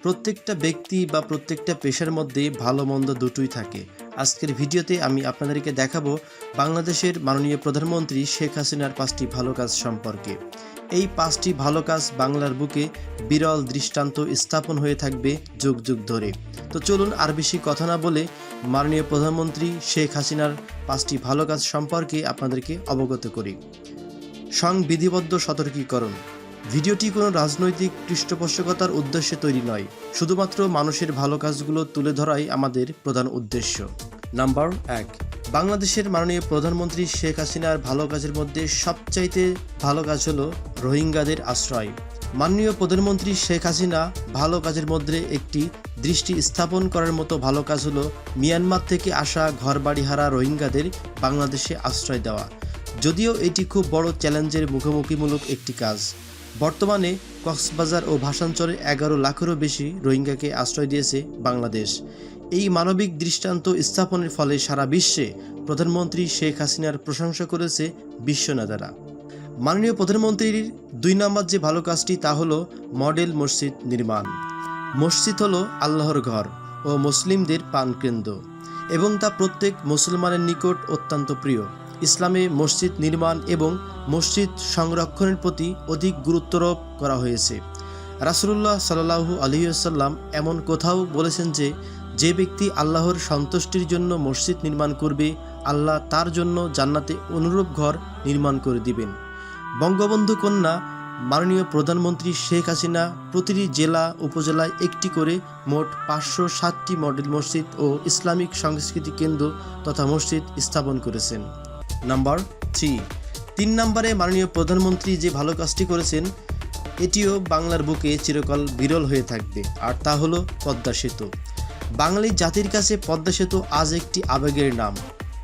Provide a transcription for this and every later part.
প্রত্যেকটা ব্যক্তি বা প্রত্যেকটা পেশার মধ্যে ভালো, মন্দ দুটোই থাকে। আজকের ভিডিওতে আমি আপনাদেরকে দেখাবো বাংলাদেশের মাননীয় প্রধানমন্ত্রী শেখ হাসিনার পাঁচটি ভালো কাজ সম্পর্কে। এই পাঁচটি ভালো কাজ বাংলার বুকে বিরল দৃষ্টান্ত স্থাপন হয়ে থাকবে যুগ যুগ ধরে। তো চলুন আর বেশি কথা না বলে মাননীয় প্রধানমন্ত্রী শেখ হাসিনার পাঁচটি ভালো কাজ সম্পর্কে আপনাদেরকে অবগত করি। সংবিধিবদ্ধ সতর্কীকরণ। ভিডিওটি কোনো রাজনৈতিক পৃষ্ঠপোষকতার উদ্দেশ্যে তৈরি নয়, শুধুমাত্র মানুষের ভালো কাজগুলো তুলে ধরাই আমাদের প্রধান উদ্দেশ্য। নাম্বার এক, বাংলাদেশের মাননীয় প্রধানমন্ত্রী শেখ হাসিনার ভালো কাজের মধ্যে সবচাইতে ভালো কাজ হলো রোহিঙ্গাদের আশ্রয়। মাননীয় প্রধানমন্ত্রী শেখ হাসিনা ভালো কাজের মধ্যে একটি দৃষ্টি স্থাপন করার মতো ভালো কাজ হলো মিয়ানমার থেকে আসা ঘরবাড়ি হারা রোহিঙ্গাদের বাংলাদেশে আশ্রয় দেওয়া। যদিও এটি খুব বড় চ্যালেঞ্জের মুখোমুখিমূলক একটি কাজ বর্তমানে কক্সবাজার ও ভাষাঞ্চলে এগারো লাখেরও বেশি রোহিঙ্গাকে আশ্রয় দিয়েছে বাংলাদেশ। এই মানবিক দৃষ্টান্ত স্থাপনের ফলে সারা বিশ্বে প্রধানমন্ত্রী শেখ হাসিনার প্রশংসা করেছে বিশ্ব নেতারা। মাননীয় প্রধানমন্ত্রীর দুই নম্বর যে ভালো কাজটি তা হলো মডেল মসজিদ নির্মাণ। মসজিদ হলো আল্লাহর ঘর ও মুসলিমদের প্রাণকেন্দ্র এবং তা প্রত্যেক মুসলমানের নিকট অত্যন্ত প্রিয়। ইসলামে মসজিদ নির্মাণ এবং মসজিদ সংরক্ষণের প্রতি অধিক গুরুত্বারোপ করা হয়েছে। রাসুলুল্লাহ সাল্লাহু আলহিউসাল্লাম এমন কোথাও বলেছেন যে যে ব্যক্তি আল্লাহর সন্তুষ্টির জন্য মসজিদ নির্মাণ করবে, আল্লাহ তার জন্য জান্নাতে অনুরূপ ঘর নির্মাণ করে দিবেন। বঙ্গবন্ধু কন্যা মাননীয় প্রধানমন্ত্রী শেখ হাসিনা প্রতিটি জেলা, উপজেলায় একটি করে মোট পাঁচশো সাতটি মডেল মসজিদ ও ইসলামিক সংস্কৃতি কেন্দ্র তথা মসজিদ স্থাপন করেছেন। Number three. তিন নম্বরে মাননীয় প্রধানমন্ত্রী যে ভালো কাজটি করেছেন, এটিও বাংলার বুকে চিরকাল বিরল হয়ে থাকবে, আর তা হলো পদ্মা সেতু। বাঙালি জাতির কাছে পদ্মা সেতু আজ একটি আবেগের নাম।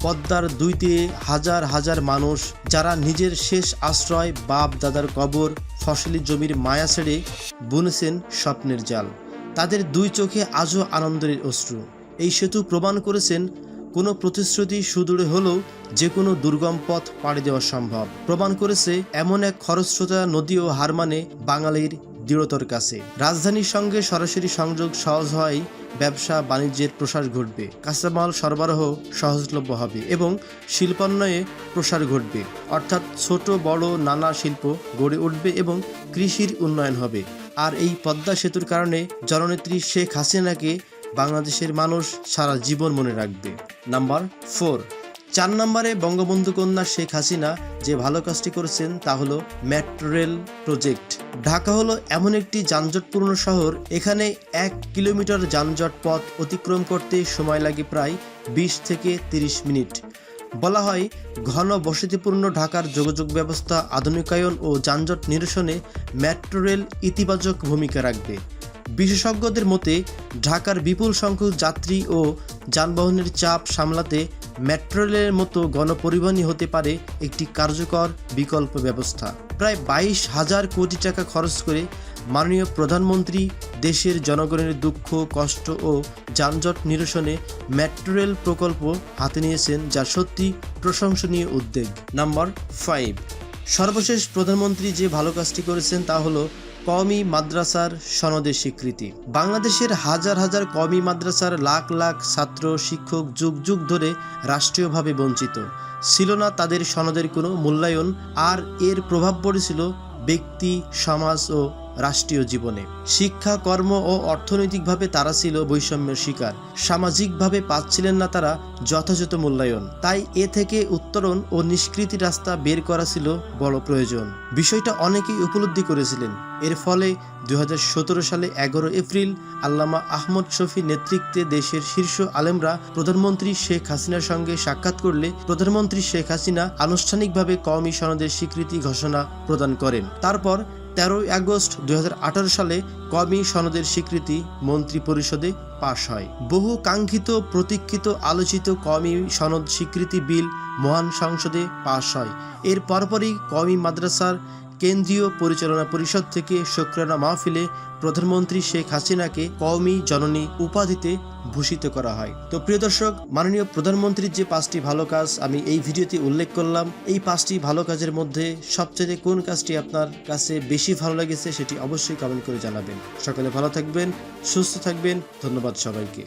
পদ্মার দুই তীরে হাজার হাজার মানুষ যারা নিজের শেষ আশ্রয়, বাপ দাদার কবর, ফসলি জমির মায়া ছেড়ে বুনেছেন স্বপ্নের জাল। তাদের দুই চোখে আজও আনন্দের অশ্রু। এই সেতু প্রমাণ করেছেন কোনো প্রতিশ্রুতি সুদূরে হলেও যে কোনো দুর্গম পথ পাড়ি দেওয়া সম্ভব। প্রমাণ করেছে এমন এক খরস্রোতা নদীও হার মানে বাঙালির দৃঢ়তার কাছে। রাজধানীর সঙ্গে সরাসরি সংযোগ সহজ হয় ব্যবসা বাণিজ্যের প্রসার ঘটবে। কাঁচামাল সরবরাহ সহজলভ্য হবে এবং শিল্পান্বয়ে প্রসার ঘটবে। অর্থাৎ ছোট, বড়, নানা শিল্প গড়ে উঠবে এবং কৃষির উন্নয়ন হবে। আর এই পদ্মা সেতুর কারণে জননেত্রী শেখ হাসিনাকে বাংলাদেশের মানুষ সারা জীবন মনে রাখবে। Number four. চার নম্বরে বঙ্গবন্ধু কন্যা শেখ হাসিনা যে ভালো কাজটি করেছেন তা হলো মেট্রো রেল প্রজেক্ট। ঢাকা হলো এমন একটি যানজটপূর্ণ শহর, এখানে এক কিলোমিটার যানজট পথ অতিক্রম করতে সময় লাগে প্রায় বিশ থেকে তিরিশ মিনিট। বলা হয়, ঘন বসতিপূর্ণ ঢাকার যোগাযোগ ব্যবস্থা, আধুনিকায়ন ও যানজট নিরসনে মেট্রো রেল ইতিবাচক ভূমিকা রাখবে। বিশেষজ্ঞদের মতে, ঢাকার বিপুল সংখ্যক যাত্রী ও যানবাহনের চাপ সামলাতে মেট্রো রেলের মতো গণপরিবহনই হতে পারে একটি কার্যকর বিকল্প ব্যবস্থা। প্রায় বাইশ হাজার কোটি টাকা খরচ করে মাননীয় প্রধানমন্ত্রী দেশের জনগণের দুঃখ, কষ্ট ও যানজট নিরসনে মেট্রো রেল প্রকল্প হাতে নিয়েছেন, যা সত্যি প্রশংসনীয় উদ্যোগ। Number five. সর্বশেষ প্রধানমন্ত্রী যে ভালো কাজটি করেছেন তা হলো কওমি মাদ্রাসার সনদে স্বীকৃতি। বাংলাদেশের হাজার হাজার কমি মাদ্রাসার লাখ লাখ ছাত্র, শিক্ষক যুগ যুগ ধরে রাষ্ট্রীয়ভাবে বঞ্চিত। ছিল না তাদের সনদের কোনো মূল্যায়ন, আর এর প্রভাব পড়েছিল ব্যক্তি, সমাজ ও রাষ্ট্রীয় জীবনে। শিক্ষা, কর্ম ও অর্থনৈতিকভাবে তারা ছিল বৈষম্যের শিকার। সামাজিকভাবে পাচ্ছিলেন না তারা যথাযথ মূল্যায়ন। তাই এ থেকে উত্তরণ ও নিষ্কৃতি রাস্তা বের করা ছিল বড় প্রয়োজন। বিষয়টা অনেকেই উপলব্ধি করেছিলেন। এর ফলে দুই হাজার সতেরো সালে এগারো এপ্রিল আল্লামা আহমদ শফি নেতৃত্বে দেশের শীর্ষ আলেমরা প্রধানমন্ত্রী শেখ হাসিনার সঙ্গে সাক্ষাৎ করলে প্রধানমন্ত্রী শেখ হাসিনা আনুষ্ঠানিকভাবে কওমি সনদের স্বীকৃতি ঘোষণা প্রদান করেন। তারপর তেরোই আগস্ট দুই হাজার আঠারো সালে কমি সনদের স্বীকৃতি মন্ত্রী পরিষদে পাশ হয়। বহু কাঙ্ক্ষিত, প্রতীক্ষিত, আলোচিত কমি সনদ স্বীকৃতি বিল মহান সংসদে পাশ হয়। এর পরপরই কমি মাদ্রাসার কেন্দ্রীয় পরিচালনা পরিষদ থেকে শুক্রানা মাহফিলে প্রধানমন্ত্রী শেখ হাসিনাকে কওমি জননী উপাধিতে ভূষিত করা হয়। তো প্রিয় দর্শক, মাননীয় প্রধানমন্ত্রীর যে পাঁচটি ভালো কাজ আমি এই ভিডিওতে উল্লেখ করলাম। এই পাঁচটি ভালো কাজের মধ্যে সবচেয়ে কোন কাজটি আপনার কাছে বেশি ভালো লেগেছে সেটি অবশ্যই কমেন্ট করে জানাবেন। সকলে ভালো থাকবেন, সুস্থ থাকবেন। ধন্যবাদ সবাইকে।